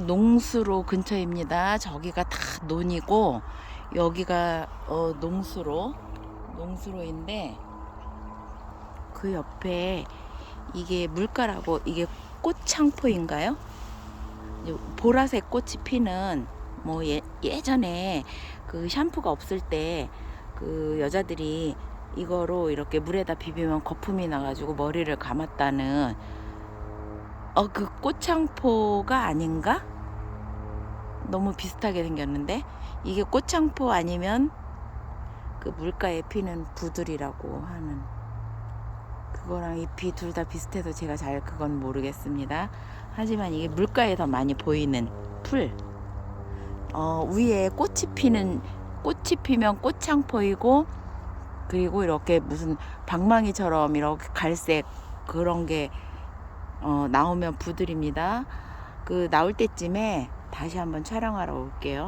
농수로 근처입니다. 저기가 다 논이고 여기가 어, 농수로 농수로인데 그 옆에 이게 물가라고 이게 꽃창포인가요? 보라색 꽃이 피는 뭐 예, 예전에 그 샴푸가 없을 때 그 여자들이 이거로 이렇게 물에다 비비면 거품이 나가지고 머리를 감았다는 어 그 꽃창포가 아닌가? 너무 비슷하게 생겼는데 이게 꽃창포 아니면 그 물가에 피는 부들이라고 하는 그거랑 잎이 둘 다 비슷해서 제가 잘 그건 모르겠습니다. 하지만 이게 물가에 더 많이 보이는 풀. 어, 위에 꽃이 피는 꽃이 피면 꽃창포이고 그리고 이렇게 무슨 방망이처럼 이렇게 갈색 그런 게 어, 나오면 부들입니다. 그 나올 때쯤에 다시 한번 촬영하러 올게요.